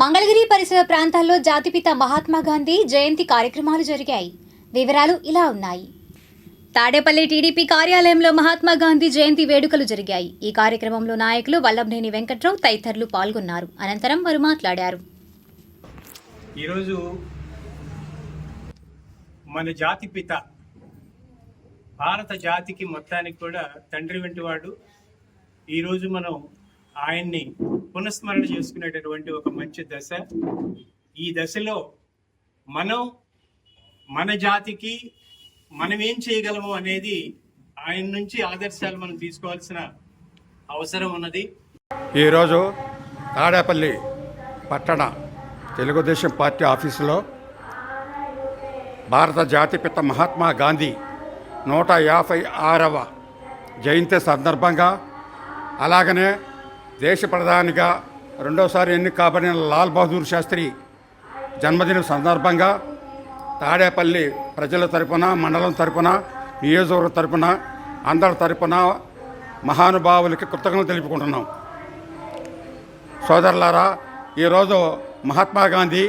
మంగళగిరి పరిసర ప్రాంతాల్లో జాతిపిత మహాత్మా గాంధీ జయంతి కార్యక్రమాలు జరిగాయి. వివరాలు ఇలా ఉన్నాయి. తాడేపల్లి టీడీపీ కార్యాలయంలో మహాత్మా గాంధీ జయంతి వేడుకలు జరిగాయి. ఈ కార్యక్రమంలో నాయకులు వల్లభనేని వెంకట్రావు తదితరులు పాల్గొన్నారు. అనంతరం వారు మాట్లాడారు. ఈరోజు మన జాతిపిత భారత జాతికి మొత్తానికి కూడా తండ్రి వంటి వాడు. ఈరోజు మనం ఆయన్ని పునఃస్మరణ చేసుకునేటటువంటి ఒక మంచి దశ. ఈ దశలో మనం మన జాతికి మనం ఏం చేయగలము అనేది ఆయన నుంచి ఆదర్శాలు మనం తీసుకోవాల్సిన అవసరం ఉన్నది. ఈరోజు తాడేపల్లి పట్టణ తెలుగుదేశం పార్టీ ఆఫీసులో భారత జాతిపిత మహాత్మా గాంధీ నూట యాభై ఆరవ జయంతి సందర్భంగా అలాగనే దేశ ప్రధానిగా రెండోసారి ఎన్నిక కాబడిన లాల్ బహదూర్ శాస్త్రి జన్మదినం సందర్భంగా తాడేపల్లి ప్రజల తరపున మండలం తరపున నియోజకవర్గ తరపున అందరి తరపున మహానుభావులకి కృతజ్ఞతలు తెలుపుకుంటున్నాం. సోదరులారా ఈరోజు మహాత్మా గాంధీ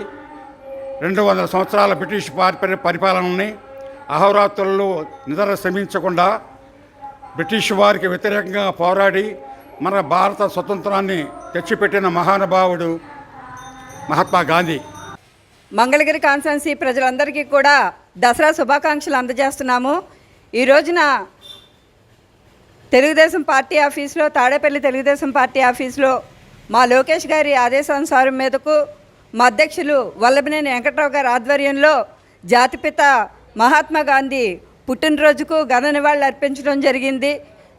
రెండు వందల సంవత్సరాల బ్రిటిష్ పార్టీ పరిపాలనని అహోరాత్రులు నిద్ర శ్రమించకుండా బ్రిటిష్ వారికి వ్యతిరేకంగా పోరాడి మన భారత స్వతంత్రాన్ని తెచ్చిపెట్టిన మహానుభావుడు మహాత్మా గాంధీ. మంగళగిరి కాన్సెన్సీ ప్రజలందరికీ కూడా దసరా శుభాకాంక్షలు అందజేస్తున్నాము. ఈ రోజున తెలుగుదేశం పార్టీ ఆఫీస్లో తాడేపల్లి తెలుగుదేశం పార్టీ ఆఫీస్లో మా లోకేష్ గారి ఆదేశానుసారం మీదకు మా అధ్యక్షులు వల్లభనేని వెంకట్రావు గారి ఆధ్వర్యంలో జాతిపిత మహాత్మా గాంధీ పుట్టినరోజుకు ఘన నివాళులు అర్పించడం జరిగింది.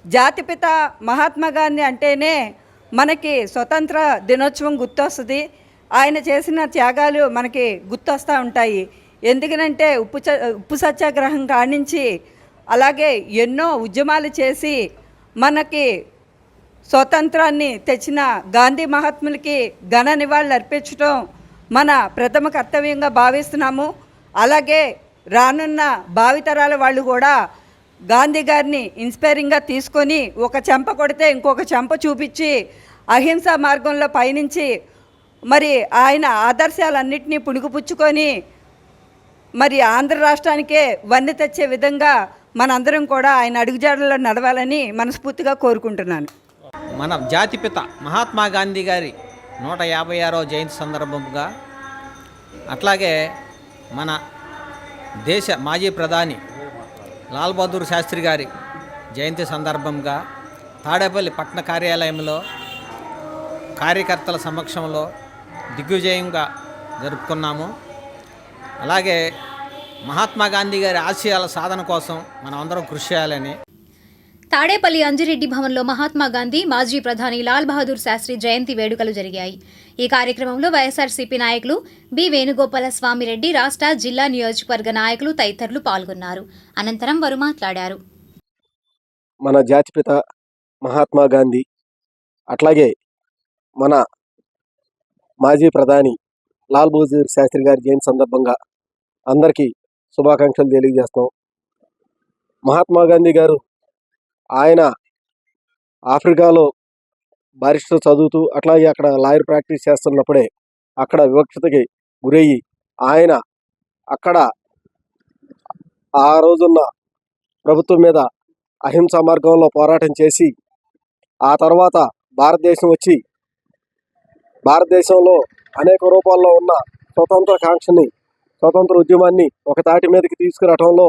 జాతిపిత మహాత్మా గాంధీ అంటేనే మనకి స్వతంత్ర దినోత్సవం గుర్తొస్తుంది. ఆయన చేసిన త్యాగాలు మనకి గుర్తొస్తూ ఉంటాయి. ఎందుకనంటే ఉప్పు చ ఉప్పు సత్యాగ్రహం కానించి అలాగే ఎన్నో ఉద్యమాలు చేసి మనకి స్వతంత్రాన్ని తెచ్చిన గాంధీ మహాత్ములకి ఘన నివాళులు అర్పించడం మన ప్రథమ కర్తవ్యంగా భావిస్తున్నాము. అలాగే రానున్న భావితరాల వాళ్ళు కూడా గాంధీ గారిని ఇన్స్పైరింగ్గా తీసుకొని ఒక చెంప కొడితే ఇంకొక చెంప చూపించి అహింసా మార్గంలో పయనించి మరి ఆయన ఆదర్శాలన్నింటినీ పుణుకుపుచ్చుకొని మరి ఆంధ్ర రాష్ట్రానికే వన్నె తెచ్చే విధంగా మనందరం కూడా ఆయన అడుగుజాడల్లో నడవాలని మనస్ఫూర్తిగా కోరుకుంటున్నాను. మన జాతిపిత మహాత్మా గాంధీ గారి నూట యాభై ఆరో జయంతి సందర్భంగా అట్లాగే మన దేశ మాజీ ప్రధాని లాల్ బహదూర్ శాస్త్రి గారి జయంతి సందర్భంగా తాడేపల్లి పట్టణ కార్యాలయంలో కార్యకర్తల సమక్షంలో దిగ్విజయంగా జరుపుకున్నాము. అలాగే మహాత్మా గాంధీ గారి ఆశయాల సాధన కోసం మనం అందరం కృషి చేయాలని తాడేపల్లి అంజిరెడ్డి భవన్లో మహాత్మా గాంధీ మాజీ ప్రధాని లాల్ బహదూర్ శాస్త్రి జయంతి వేడుకలు జరిగాయి. ఈ కార్యక్రమంలో వైఎస్ఆర్సీపీ నాయకులు బి వేణుగోపాల స్వామిరెడ్డి రాష్ట్ర జిల్లా నియోజకవర్గ నాయకులు తదితరులు పాల్గొన్నారు. అనంతరం వారు మాట్లాడారు. మన జాతిపిత మహాత్మా గాంధీ అట్లాగే మన మాజీ ప్రధాని లాల్ బహదూర్ శాస్త్రి గారి జయంతి సందర్భంగా అందరికీ శుభాకాంక్షలు తెలియజేస్తాం మహాత్మా గాంధీ గారు ఆయన ఆఫ్రికాలో బారిస్టర్ చదువుతూ అట్లాగే అక్కడ లాయర్ ప్రాక్టీస్ చేస్తున్నప్పుడే అక్కడ వివక్షతకి గురయ్యి ఆయన అక్కడ ఆ రోజున్న ప్రభుత్వం మీద అహింసా మార్గంలో పోరాటం చేసి ఆ తర్వాత భారతదేశం వచ్చి భారతదేశంలో అనేక రూపాల్లో ఉన్న స్వతంత్ర కాంక్షని స్వతంత్ర ఉద్యమాన్ని ఒక తాటి మీదకి తీసుకురావడంలో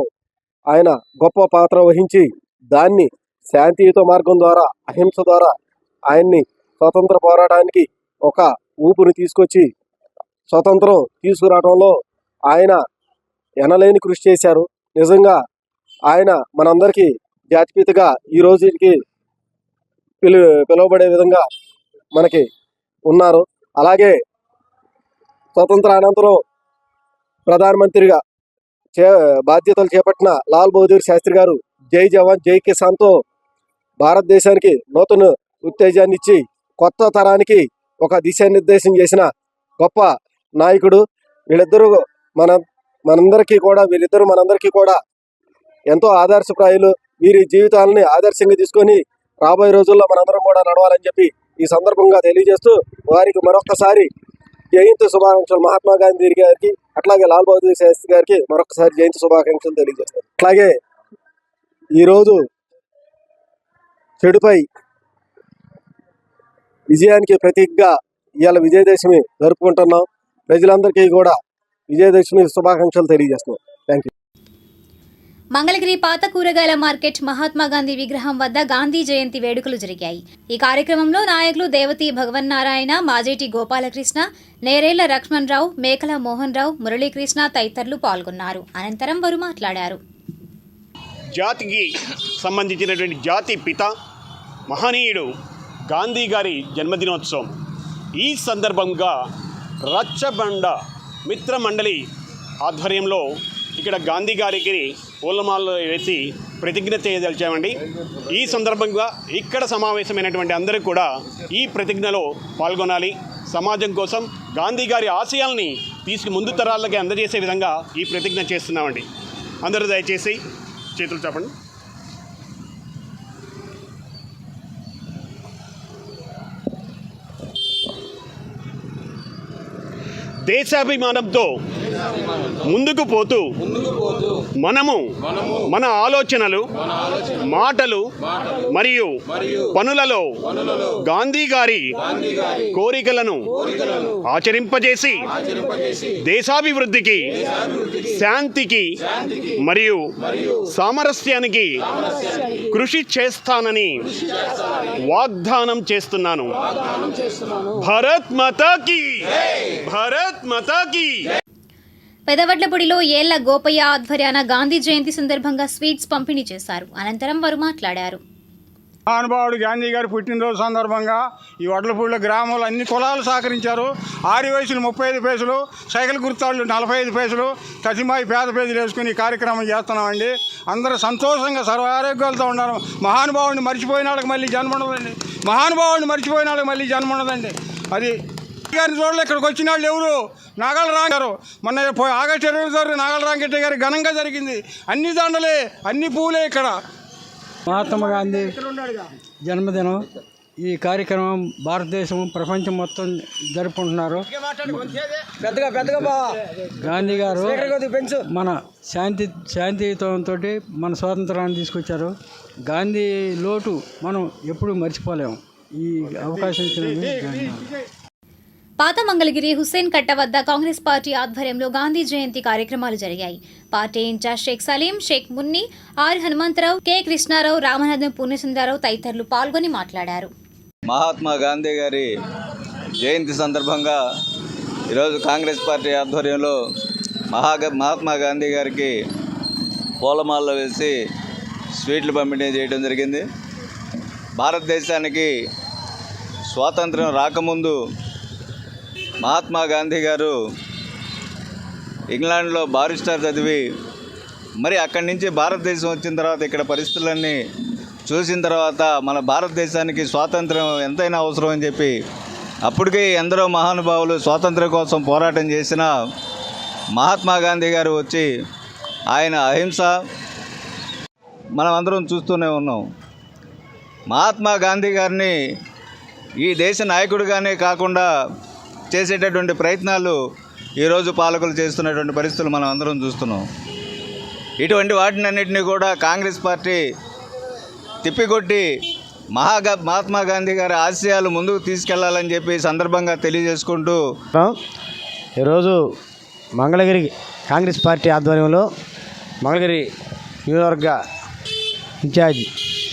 ఆయన గొప్ప పాత్ర వహించి దాన్ని శాంతియుత మార్గం ద్వారా అహింస ద్వారా ఆయన్ని స్వతంత్ర పోరాటానికి ఒక ఊపుని తీసుకొచ్చి స్వతంత్రం తీసుకురావడంలో ఆయన ఎనలేని కృషి చేశారు. నిజంగా ఆయన మనందరికీ జాతిపితగా ఈ రోజుకి పిలు పిలువబడే విధంగా మనకి ఉన్నారు. అలాగే స్వతంత్ర అనంతరం ప్రధానమంత్రిగా చే బాధ్యతలు చేపట్టిన లాల్ బహదూర్ శాస్త్రి గారు జై జవాన్ జై కిసాన్తో భారతదేశానికి నూతన ఉత్తేజాన్ని ఇచ్చి కొత్త తరానికి ఒక దిశానిర్దేశం చేసిన గొప్ప నాయకుడు. వీళ్ళిద్దరూ మన మనందరికీ కూడా వీళ్ళిద్దరూ మనందరికీ కూడా ఎంతో ఆదర్శప్రాయులు. వీరి జీవితాలని ఆదర్శంగా తీసుకొని రాబోయే రోజుల్లో మనందరం కూడా నడవాలని చెప్పి ఈ సందర్భంగా తెలియజేస్తూ వారికి మరొకసారి జయంతి శుభాకాంక్షలు. మహాత్మా గాంధీ గారికి అట్లాగే లాల్ బహదూర్ శాస్త్రి గారికి మరొకసారి జయంతి శుభాకాంక్షలు తెలియజేస్తారు అట్లాగే ఈరోజు చెడుపై విజయానికి ప్రతీకగా ఇవాళ విజయదశమి జరుపుకుంటున్నాం. ప్రజలందరికీ కూడా విజయదశమి శుభాకాంక్షలు తెలియజేస్తున్నాం. థ్యాంక్ యూ మంగళగిరి పాత కూరగాయల మార్కెట్ మహాత్మా గాంధీ విగ్రహం వద్ద గాంధీ జయంతి వేడుకలు జరిగాయి. ఈ కార్యక్రమంలో నాయకులు దేవతి భగవన్నారాయణ మాజేటి గోపాలకృష్ణ నేరేళ్ళ లక్ష్మణ్ రావు మేకల మోహన్ రావు మురళీకృష్ణ తదితరులు పాల్గొన్నారు. అనంతరం వారు మాట్లాడారు. జాతికి సంబంధించినటువంటి జాతి పిత మహనీయుడు గాంధీ గారి జన్మదినోత్సవం. ఈ సందర్భంగా రచ్చబండ మిత్ర మండలి ఆధ్వర్యంలో ఇక్కడ గాంధీ గారికి పూలమాలలు వేసి ప్రతిజ్ఞ చేయదలిచామండి ఈ సందర్భంగా ఇక్కడ సమావేశమైనటువంటి అందరూ కూడా ఈ ప్రతిజ్ఞలో పాల్గొనాలి. సమాజం కోసం గాంధీ గారి ఆశయాల్ని తీసుకు ముందు తరాలకి అందజేసే విధంగా ఈ ప్రతిజ్ఞ చేస్తున్నామండి. అందరూ దయచేసి చేతులు చెప్పండి देशाभिमानंతో ముందుకు పోతూ మనము మన ఆలోచనలు మాటలు మరియు పనులలో గాంధీ గారి కోరికలను ఆచరింపజేసి దేశాభివృద్ధికి శాంతికి మరియు సామరస్యానికి కృషి చేస్తానని వాగ్దానం చేస్తున్నాను. భరత్ మాతాకి భరత్ మాతాకి పెదవడ్లపూడిలో ఏళ్ళ గోపయ్య ఆధ్వర్యాన గాంధీ జయంతి సందర్భంగా స్వీట్స్ పంపిణీ చేశారు. అనంతరం వారు మాట్లాడారు. మహానుభావుడు గాంధీ గారి పుట్టినరోజు సందర్భంగా ఈ వడ్లపూడిలో గ్రామంలో అన్ని కులాలు సహకరించారు. ఆరు వయసులు ముప్పై ఐదు పైసలు సైకిల్ గుర్తాళ్ళు నలభై ఐదు పైసలు కసిమాయి పేద పేదలు వేసుకుని కార్యక్రమం చేస్తున్నామండి. అందరూ సంతోషంగా సర్వ ఆరోగ్యాలతో ఉన్నారు. మహానుభావుడిని మర్చిపోయిన వాళ్ళకి మళ్ళీ జన్మ ఉండదండి. మహానుభావుడిని మర్చిపోయిన వాళ్ళకి మళ్ళీ జన్మ ఉండదండి. అది గారిని చూడలే ఇక్కడికి వచ్చిన వాళ్ళు ఎవరు? నాగల గారు. మొన్న పోయి ఆగస్టు ఇరవై తారీఖు నాగల రాంకెట్ట గారి ఘనంగా జరిగింది. అన్ని దండలే అన్ని పూలే ఇక్కడ. మహాత్మా గాంధీ జన్మదినం ఈ కార్యక్రమం భారతదేశం ప్రపంచం మొత్తం జరుపుకుంటున్నారు. గాంధీ గారు మన శాంతి శాంతియుతంతో మన స్వాతంత్రాన్ని తీసుకొచ్చారు. గాంధీ లోటు మనం ఎప్పుడు మర్చిపోలేము. ఈ అవకాశం ఇచ్చినందుకు ధన్యవాదాలు. పాత మంగళగిరి హుస్సేన్ కట్ట వద్ద కాంగ్రెస్ పార్టీ ఆధ్వర్యంలో గాంధీ జయంతి కార్యక్రమాలు జరిగాయి. Party incharge Sheikh Saleem Sheikh Munni R Hanumantharao K Krishnarao Ramanatham Purnasundararao తదితరులు పాల్గొని మాట్లాడారు. మహాత్మా గాంధీ గారి జయంతి సందర్భంగా ఈరోజు కాంగ్రెస్ పార్టీ ఆధ్వర్యంలో మహా మహాత్మా గాంధీ గారికి పూలమాలలో వేసి స్వీట్లు పంపిణీ చేయడం జరిగింది. భారతదేశానికి స్వాతంత్రం రాకముందు మహాత్మా గాంధీ గారు ఇంగ్లాండ్లో బారిస్టర్ చదివి మరి అక్కడి నుంచి భారతదేశం వచ్చిన తర్వాత ఇక్కడ పరిస్థితులన్నీ చూసిన తర్వాత మన భారతదేశానికి స్వాతంత్రం ఎంతైనా అవసరం అని చెప్పి అప్పటికే ఎందరో మహానుభావులు స్వాతంత్రం కోసం పోరాటం చేసిన మహాత్మా గాంధీ గారు వచ్చి ఆయన అహింస మనం అందరం చూస్తూనే ఉన్నాం. మహాత్మా గాంధీ గారిని ఈ దేశ నాయకుడిగానే కాకుండా చేసేటటువంటి ప్రయత్నాలు ఈరోజు పాలకులు చేస్తున్నటువంటి పరిస్థితులు మనం అందరం చూస్తున్నాం. ఇటువంటి వాటినన్నింటినీ కూడా కాంగ్రెస్ పార్టీ తిప్పికొట్టి మహాగా మహాత్మా గాంధీ గారి ఆశయాలు ముందుకు తీసుకెళ్ళాలని చెప్పి సందర్భంగా తెలియజేసుకుంటూ ఈరోజు మంగళగిరి కాంగ్రెస్ పార్టీ ఆధ్వర్యంలో మంగళగిరి నియోజకవర్గ ఇన్ఛార్జ్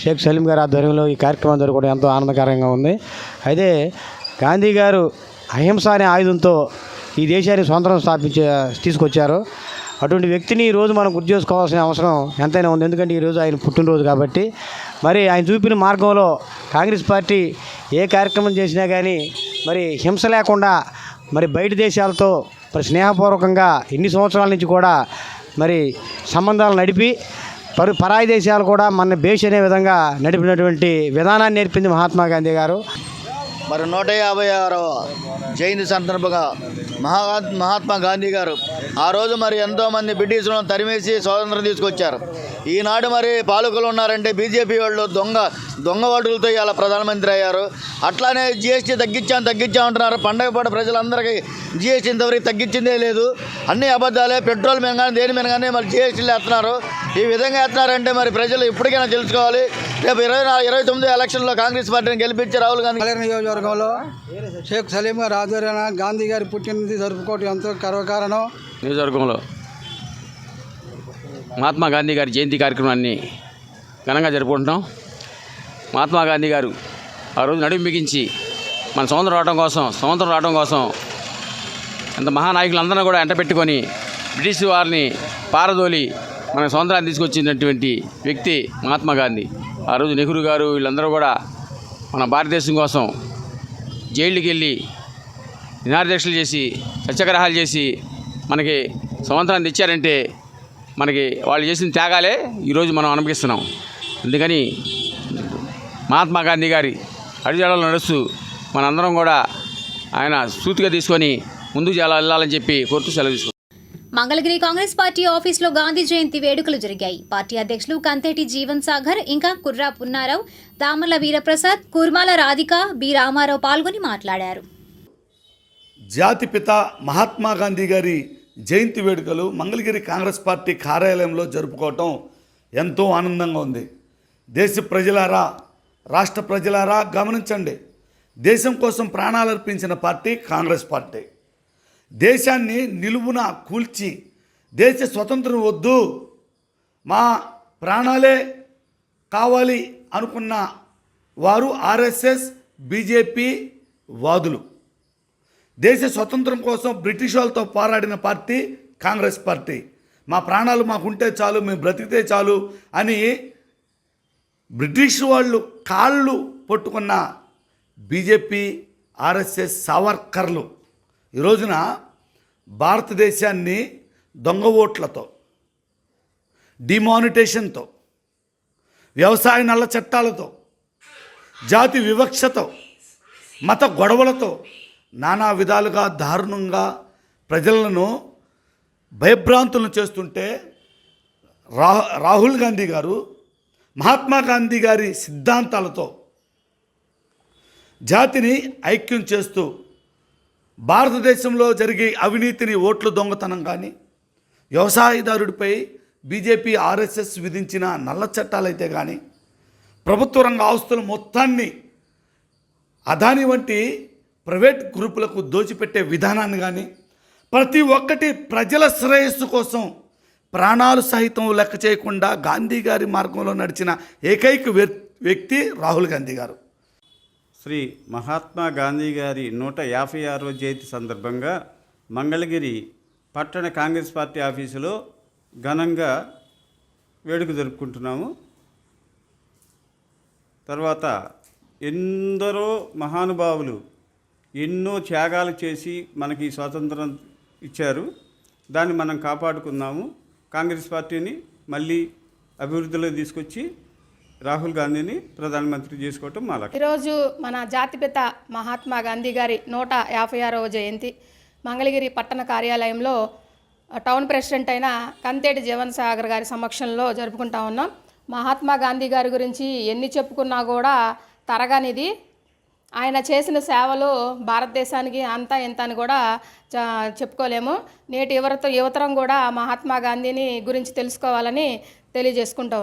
షేక్ సలీం గారి ఆధ్వర్యంలో ఈ కార్యక్రమం జరగడం ఎంతో ఆనందకరంగా ఉంది. అయితే గాంధీ గారు అహింస అనే ఆయుధంతో ఈ దేశాన్ని స్వతంత్రం స్థాపించే తీసుకొచ్చారు. అటువంటి వ్యక్తిని ఈరోజు మనం గుర్తు చేసుకోవాల్సిన అవసరం ఎంతైనా ఉంది. ఎందుకంటే ఈరోజు ఆయన పుట్టినరోజు కాబట్టి. మరి ఆయన చూపిన మార్గంలో కాంగ్రెస్ పార్టీ ఏ కార్యక్రమం చేసినా కానీ మరి హింస లేకుండా మరి బయట దేశాలతో మరి స్నేహపూర్వకంగా ఎన్ని సంవత్సరాల నుంచి కూడా మరి సంబంధాలు నడిపి పరు పరాయి దేశాలు కూడా మన భేష్ అనే విధంగా నడిపినటువంటి విధానాన్ని నేర్పింది మహాత్మా గాంధీ గారు. మరి నూట యాభై ఆరవ జయంతి సందర్భంగా మహా మహాత్మా గాంధీ గారు ఆ రోజు మరి ఎంతోమంది బ్రిటిషులను తరిమేసి స్వాతంత్రం తీసుకొచ్చారు. ఈనాడు మరి పాలకులు ఉన్నారంటే బీజేపీ వాళ్ళు దొంగ దొంగ ఓటులతో ఇలా ప్రధానమంత్రి అయ్యారు. అట్లానే జిఎస్టీ తగ్గించాం తగ్గించామంటున్నారు పండగ పూట ప్రజలందరికీ జిఎస్టీ ఇంతవరకు తగ్గించిందే లేదు. అన్ని అబద్ధాలే పెట్రోల్ మీద కానీ దేని మీద కానీ మరి జిఎస్టీలు వేస్తున్నారు. ఈ విధంగా వేస్తున్నారంటే మరి ప్రజలు ఇప్పటికైనా తెలుసుకోవాలి. రేపు ఇరవై ఇరవై తొమ్మిది ఎలక్షన్లో కాంగ్రెస్ పార్టీని గెలిపించి రాహుల్ గాంధీ నియోజకవర్గంలో షేక్ సలీం గారి ఆధ్వర్యాన గాంధీ గారి పుట్టినది జరుపుకోవటం ఎంతో గర్వకారణం నియోజకవర్గంలో మహాత్మా గాంధీ గారి జయంతి కార్యక్రమాన్ని ఘనంగా జరుపుకుంటున్నాం. మహాత్మా గాంధీ గారు ఆ రోజు నడుము బిగించి మన స్వతంత్రం రావడం కోసం స్వతంత్రం రావడం కోసం ఎంత మహానాయకులందరూ కూడా ఎంట పెట్టుకొని బ్రిటిష్ వారిని పారదోలి మన స్వాతంత్రాన్ని తీసుకొచ్చినటువంటి వ్యక్తి మహాత్మా గాంధీ. ఆ రోజు నెహ్రూ గారు వీళ్ళందరూ కూడా మన భారతదేశం కోసం జైళ్ళకి వెళ్ళి నినాదీక్షలు చేసి సత్యాగ్రహాలు చేసి మనకి స్వాతంత్రాన్ని తెచ్చారంటే మనకి వాళ్ళు చేసిన త్యాగాలే ఈరోజు మనం అనుభవిస్తున్నాం. అందుకని మహాత్మా గాంధీ గారి అడుగుజాడలు నడుస్తూ మనందరం కూడా ఆయన సూతిగా తీసుకొని ముందుకు చాలా వెళ్ళాలని చెప్పి కోరుతూ సెలవు తీసుకుంటాం మంగళగిరి కాంగ్రెస్ పార్టీ ఆఫీసులో గాంధీ జయంతి వేడుకలు జరిగాయి. పార్టీ అధ్యక్షులు కంతేటి జీవన్ సాగర్ ఇంకా కుర్రా పున్నారావు దామర్ల వీరప్రసాద్ కుర్మాల రాధిక బి రామారావు పాల్గొని మాట్లాడారు. జాతిపిత మహాత్మా గాంధీ గారి జయంతి వేడుకలు మంగళగిరి కాంగ్రెస్ పార్టీ కార్యాలయంలో జరుపుకోవటం ఎంతో ఆనందంగా ఉంది. దేశ ప్రజలారా రాష్ట్ర ప్రజలారా గమనించండి. దేశం కోసం ప్రాణాలర్పించిన పార్టీ కాంగ్రెస్ పార్టీ. దేశాన్ని నిలువున కూల్చి దేశ స్వతంత్రం వద్దు మా ప్రాణాలే కావాలి అనుకున్న వారు ఆర్ఎస్ఎస్ బీజేపీ వాదులు. దేశ స్వతంత్రం కోసం బ్రిటిష్ వాళ్ళతో పోరాడిన పార్టీ కాంగ్రెస్ పార్టీ. మా ప్రాణాలు మాకుంటే చాలు మేము బ్రతికితే చాలు అని బ్రిటిష్ వాళ్ళు కాళ్ళు పట్టుకున్న బీజేపీ ఆర్ఎస్ఎస్ సావర్కర్లు. ఈ రోజున భారతదేశాన్ని దొంగ ఓట్లతో డిమానిటేషన్తో వ్యవసాయ నల్ల చట్టాలతో జాతి వివక్షతో మత గొడవలతో నానా విధాలుగా దారుణంగా ప్రజలను భయభ్రాంతులను చేస్తుంటే రా రాహుల్ గాంధీ గారు మహాత్మా గాంధీ గారి సిద్ధాంతాలతో జాతిని ఐక్యం చేస్తూ భారతదేశంలో జరిగే అవినీతిని ఓట్లు దొంగతనం కానీ వ్యవసాయదారుడిపై బీజేపీ ఆర్ఎస్ఎస్ విధించిన నల్ల చట్టాలైతే కానీ ప్రభుత్వ రంగ ఆస్తుల మొత్తాన్ని అదాని వంటి ప్రైవేట్ గ్రూపులకు దోచిపెట్టే విధానాన్ని కానీ ప్రతి ఒక్కటి ప్రజల శ్రేయస్సు కోసం ప్రాణాలు సహితం లెక్క చేయకుండా గాంధీ గారి మార్గంలో నడిచిన ఏకైక వ్యక్- వ్యక్తి రాహుల్ గాంధీ గారు. శ్రీ మహాత్మా గాంధీ గారి నూట యాభై ఆరో జయంతి సందర్భంగా మంగళగిరి పట్టణ కాంగ్రెస్ పార్టీ ఆఫీసులో ఘనంగా వేడుక జరుపుకుంటున్నాము. తర్వాత ఎందరో మహానుభావులు ఎన్నో త్యాగాలు చేసి మనకి స్వాతంత్రం ఇచ్చారు. దాన్ని మనం కాపాడుకున్నాము. కాంగ్రెస్ పార్టీని మళ్ళీ అభివృద్ధిలో తీసుకొచ్చి రాహుల్ గాంధీని ప్రధానమంత్రి చేసుకోవటం మా లక్ష్యం. ఈరోజు మన జాతిపిత మహాత్మా గాంధీ గారి నూట యాభై ఆరవ జయంతి మంగళగిరి పట్టణ కార్యాలయంలో టౌన్ ప్రెసిడెంట్ అయిన కంతేటి జీవన్ సాగర్ గారి సమక్షంలో జరుపుకుంటా ఉన్నాం. మహాత్మా గాంధీ గారి గురించి ఎన్ని చెప్పుకున్నా కూడా తరగనిది. ఆయన చేసిన సేవలు భారతదేశానికి అంతా ఎంత అని కూడా చెప్పుకోలేము. నేటి యువత యువతరం కూడా మహాత్మా గాంధీని గురించి తెలుసుకోవాలని తెలియజేసుకుంటా